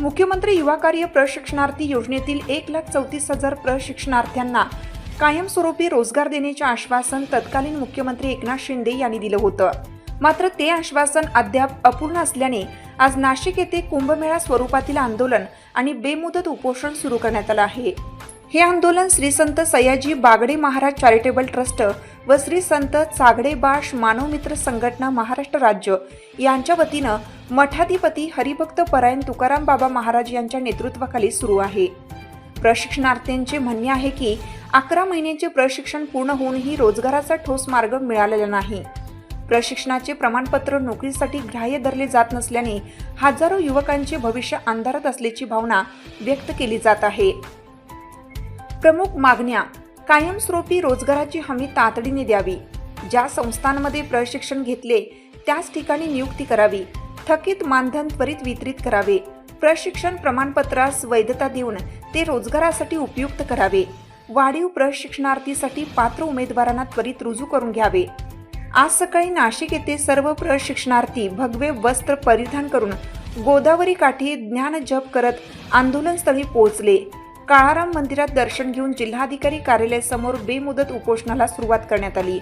मुख्यमंत्री युवा कार्य प्रशिक्षणार्थी योजनेतील एक लाख चौतीस हजार प्रशिक्षणार्थ्यांना कायमस्वरूपी रोजगार देण्याचे आश्वासन तत्कालीन मुख्यमंत्री एकनाथ शिंदे यांनी दिलं होतं. मात्र ते आश्वासन अद्याप अपूर्ण असल्याने आज नाशिक येथे कुंभमेळा स्वरूपातील आंदोलन आणि बेमुदत उपोषण सुरू करण्यात आलं आहे. हे आंदोलन श्री संत सयाजी बागडे महाराज चॅरिटेबल ट्रस्ट व श्री संत चागडे बाश मानवमित्र संघटना महाराष्ट्र राज्य यांच्या वतीनं मठाधिपती हरिभक्त परायण तुकाराम बाबा महाराज यांच्या नेतृत्वाखाली सुरू आहे. प्रशिक्षणार्थींचे म्हणणे आहे की अकरा महिन्यांचे प्रशिक्षण पूर्ण होऊनही रोजगाराचा ठोस मार्ग मिळालेला नाही. प्रशिक्षणाचे प्रमाणपत्र नोकरीसाठी ग्राह्य धरले जात नसल्याने हजारो युवकांचे भविष्य अंधारात असल्याची भावना व्यक्त केली जात आहे. प्रमुख मागण्या कायमस्वरूपी रोजगाराची हमी तातडीने द्यावी. ज्या संस्थांमध्ये प्रशिक्षण घेतले त्याच ठिकाणी नियुक्ती करावी. थकीत मानधन त्वरित वितरित करावे. प्रशिक्षण प्रमाणपत्रास वैधता देऊन ते रोजगारासाठी उपयुक्त करावे. वाढीव प्रशिक्षणार्थीसाठी पात्र उमेदवारांना त्वरित रुजू करून घ्यावे. आज सकाळी नाशिक येथे सर्व प्रशिक्षणार्थी भगवे वस्त्र परिधान करून गोदावरी काठी ज्ञान जप करत आंदोलनस्थळी पोहोचले. काळाराम मंदिरात दर्शन घेऊन जिल्हाधिकारी कार्यालयासमोर बेमुदत उपोषणाला सुरुवात करण्यात आली.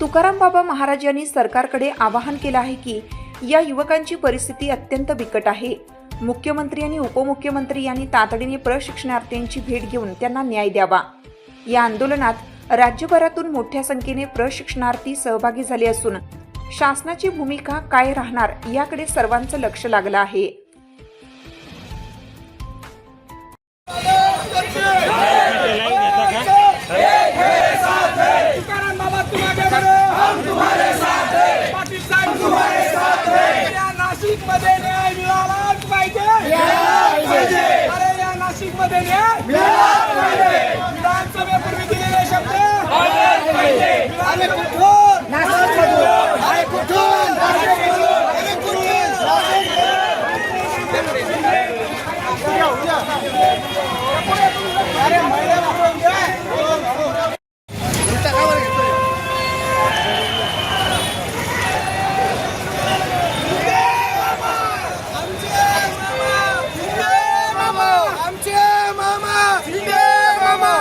तुकाराम बाबा महाराज यांनी सरकारकडे आवाहन केलं आहे की या युवकांची परिस्थिती अत्यंत बिकट आहे. मुख्यमंत्री आणि उपमुख्यमंत्री यांनी तातडीने प्रशिक्षणार्थींची भेट घेऊन त्यांना न्याय द्यावा. या आंदोलनात राज्यभरातून मोठ्या संख्येने प्रशिक्षणार्थी सहभागी झाले असून शासनाची भूमिका काय राहणार याकडे सर्वांचं लक्ष लागलं आहे. मध्ये न्याय मिळालाच पाहिजे. अरे या नाशिकमध्ये न्याय पाहिजे विधानसभेपूर्वी दिलेले शब्द मिळाले कुठून अरे कुठून अरे कुठून अरे महिला कुठून द्या आमचे मामा शिंदे मामा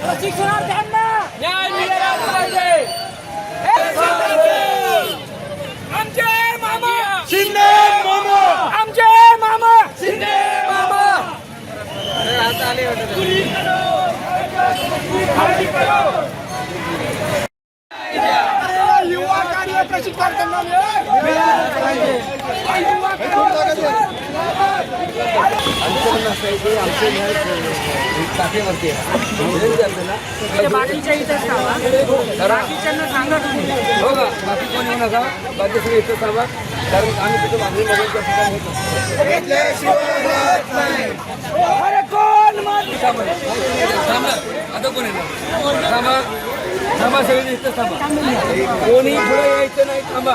प्रशिक्षणार्थ्यांना न्याय मिळाला पाहिजे आमचे मामा शिंदे मामा आमचे मामा शिंदे मामा युवा कार्य प्रशिक्षणार्थ्यांना न्याय मिळाला पाहिजे युवा बाकीच्या इथं थांबा. बाकीच्यांना सांगा तुम्ही. हो का? बाकी कोणी येऊ नका बाकी सगळे इथं थांबा. कारण आम्ही तिथं मागणी बघून त्या ठिकाणी होतो अरे कोण मत थांबा. आता कोण येणार? थांबा. थांबा सगळे इथं थांबा. कोणी पुढे यायचं नाही थांबा.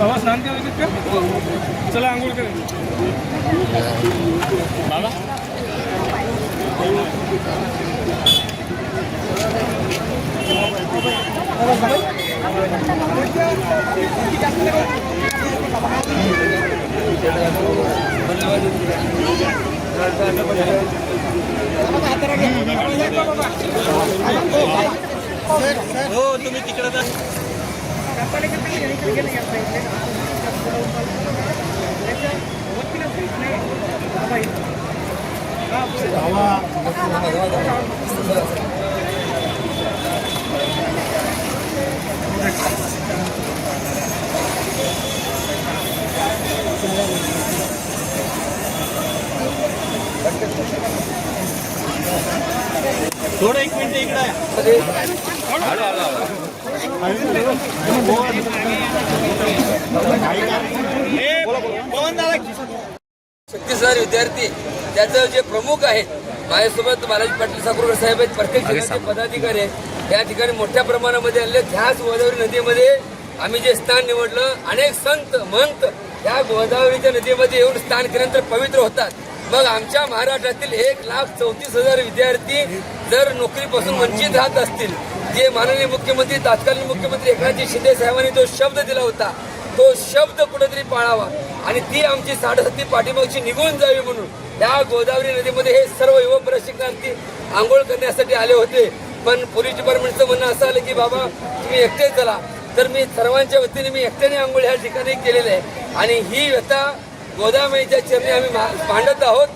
बाबा स्नान के विजिट कर चला अंगूर करें बाबा हो तुम्ही तिकडे जा थोडं एक मिनिट इकडे शक्तिशाली विद्यार्थी त्याचं जे प्रमुख आहेत माझ्यासोबत बालाजी पाटील साकुरकर साहेब आहेत प्रत्येक जिल्ह्याचे पदाधिकारी आहेत. या ठिकाणी मोठ्या प्रमाणामध्ये आले ह्याच गोदावरी नदीमध्ये आम्ही जे स्थान निवडलं अनेक संत महंत या गोदावरीच्या नदीमध्ये येऊन स्नान केल्यानंतर पवित्र होतात. मग आमच्या महाराष्ट्रातील एक लाख चौतीस हजार विद्यार्थी जर नोकरीपासून वंचित राहत असतील जे माननीय मुख्यमंत्री तत्कालीन मुख्यमंत्री एकनाथजी शिंदे साहेबांनी जो शब्द दिला होता तो शब्द कुठेतरी पाळावा. आणि ती आमची साडेसती पाठीमागची निघून जावी म्हणून त्या गोदावरी नदीमध्ये हे सर्व युवा प्रशिक्षणार्थी आंघोळ करण्यासाठी आले होते. पण पोलीस डिपार्टमेंटचं म्हणणं असं आलं की बाबा तुम्ही एकटेच चला. तर मी सर्वांच्या वतीने मी एकट्याने आंघोळ ह्या ठिकाणी केलेली आहे. आणि ही व्यथा गोदावरीच्या चरणी आम्ही मांडत आहोत.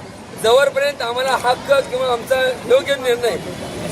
जवळपर्यंत आम्हाला हक्क किंवा आमचा योग्य निर्णय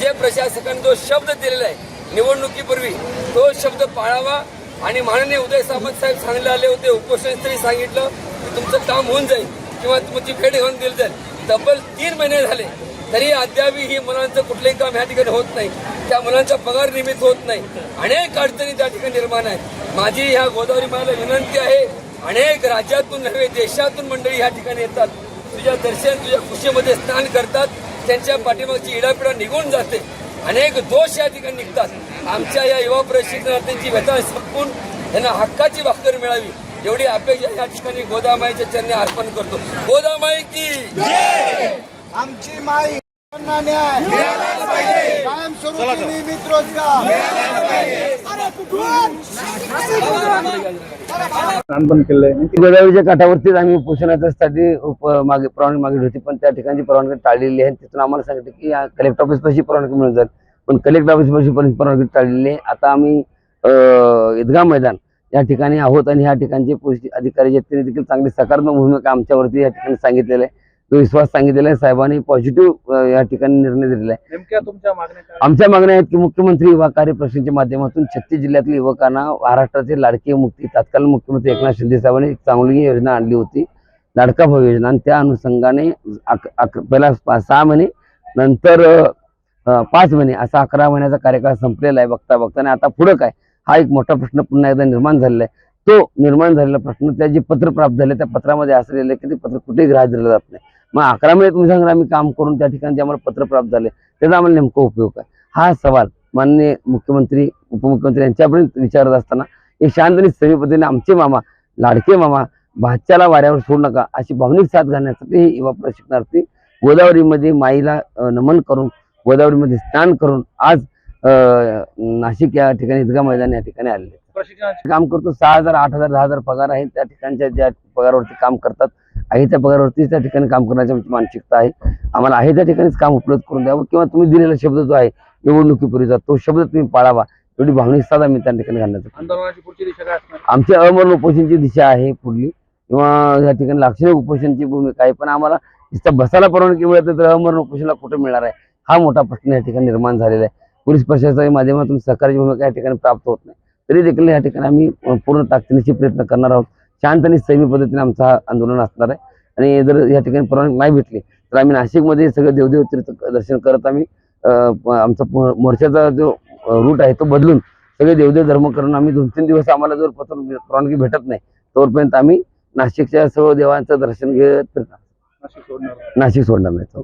जे प्रशासकाने जो शब्द दिलेला आहे निवडणुकीपूर्वी तो शब्द पाळावा आणि माननीय उदय सामंत साहेब सांगले आले होते उपोषणस्थळी सांगितलं की तुमचं काम होऊन जाईल किंवा तुमची भेट घेऊन दिली जाईल. तब्बल तीन महिने झाले तरी अद्यापही ही मुलांचं कुठलंही काम ह्या ठिकाणी होत नाही. त्या मुलांचा पगार निमित्त होत नाही. अनेक अडचणी त्या ठिकाणी निर्माण आहेत. माझी ह्या गोदावरी मला विनंती आहे अनेक राज्यातून नव्हे देशातून मंडळी ह्या ठिकाणी येतात. तुझ्या दर्शन तुझ्या खुशीमध्ये स्नान करतात. त्यांच्या पाठीमागची इडापिडा निघून जाते. अनेक दोष या ठिकाणी निघतात. आमच्या या युवा प्रशिक्षणार्थींची व्यथा संपून त्यांना हक्काची भाकर मिळावी एवढी अपेक्षा या ठिकाणी गोदामाईच्या चरणी अर्पण करतो. गोदामाई की आमची माई न्याय! कायमस्वरूपी नियमित रोजगार. अरे कुठून? गोदावरीच्या काठावरतीच आम्ही उपोषणासाठी उप मागे परवानगी मागितली होती. पण त्या ठिकाणची परवानगी टाळलेली आहे. तिथून आम्हाला सांगितलं की कलेक्टर ऑफिस पाशी परवानगी मिळून जाईल. पण कलेक्टर ऑफिस पाशी परवानगी टाळलेली आहे. आता आम्ही ईदगाह मैदान या ठिकाणी आहोत. आणि ह्या ठिकाणचे पोलीस अधिकारी जे आहेत त्यांनी देखील चांगली सकारात्मक भूमिका आमच्यावरती या ठिकाणी सांगितलेला आहे. तो विश्वास सांगितलेला आहे. साहेबांनी पॉझिटिव्ह या ठिकाणी निर्णय दिलेला आहे. आमच्या मागण्या आहेत की मुख्यमंत्री युवा कार्य प्रश्नाच्या माध्यमातून छत्तीस जिल्ह्यातील युवकांना महाराष्ट्राचे लाडके मुक्ती तत्कालीन मुख्यमंत्री एकनाथ शिंदे साहेबांनी एक चांगली योजना आणली होती. लाडका भाऊ योजना. आणि त्या अनुषंगाने पहिला सहा महिने नंतर पाच महिने असा अकरा महिन्याचा कार्यकाळ संपलेला आहे बघता बघता आणि आता पुढं काय? हा एक मोठा प्रश्न पुन्हा एकदा निर्माण झालेला आहे. तो निर्माण झालेला प्रश्न त्या जे पत्र प्राप्त झाले त्या पत्रामध्ये असं लिहिलं की ते पत्र कुठेही ग्राह्य दिलं जात नाही. मग अकरा महिने तुम्ही सांगा आम्ही काम करून त्या ठिकाणी जे आम्हाला पत्र प्राप्त झाले त्याचा आम्हाला नेमका उपयोग काय? हा सवाल माननीय मुख्यमंत्री उपमुख्यमंत्री यांच्यापर्यंत विचारत असताना एक शांत आणि समी पद्धतीने आमचे मामा लाडके मामा भाच्याला वाऱ्यावर सोडू नका अशी भावनिक साथ घालण्यासाठी हे युवा प्रशिक्षणार्थी गोदावरीमध्ये माईला नमन करून गोदावरीमध्ये स्नान करून आज नाशिक या ठिकाणी ईदगाह मैदान या ठिकाणी आलेले काम करतो सहा हजार आठ हजार दहा हजार पगार आहे त्या ठिकाणच्या ज्या पगारावरती काम करतात आहे त्या पगारावरती त्या ठिकाणी काम करण्याची आमची मानसिकता आहे. आम्हाला आहे त्या ठिकाणीच काम उपलब्ध करून द्यावं किंवा तुम्ही दिलेला शब्द जो आहे निवडणुकीपूर्वीचा तो शब्द तुम्ही पाळावा. एवढी भावनिक साथ आम्ही त्या ठिकाणी घालण्याचा आमच्या अमरण उपोषणची दिशा आहे पुढली. किंवा या ठिकाणी लाक्षणिक उपोषणची भूमिका आहे पण आम्हाला नुसतं बसायला परवानगी मिळत तर अमरण उपोषणाला कुठे मिळणार आहे? हा मोठा प्रश्न या ठिकाणी निर्माण झालेला आहे. पोलीस प्रशासनाच्या माध्यमातून सहकार्याची भूमिका या ठिकाणी प्राप्त होत नाही. तरी देखील या ठिकाणी आम्ही पूर्ण ताकदीनिशी प्रयत्न करणार आहोत. शांत आणि संयमी पद्धतीने आमचं हा आंदोलन असणार आहे. आणि जर या ठिकाणी परवानगी नाही भेटली तर आम्ही नाशिकमध्ये सगळं देवदेव तीर्थ दर्शन करत आम्ही आमचा मोर्चाचा जो रूट आहे तो बदलून सगळे देवदेव धर्म करून आम्ही दोन तीन दिवस आम्हाला जर पत्र परवानगी भेटत नाही तोपर्यंत आम्ही नाशिकच्या सर्व देवांचं दर्शन घेत फिरणार. नाशिक सोडणार. नाशिक सोडणार नाही.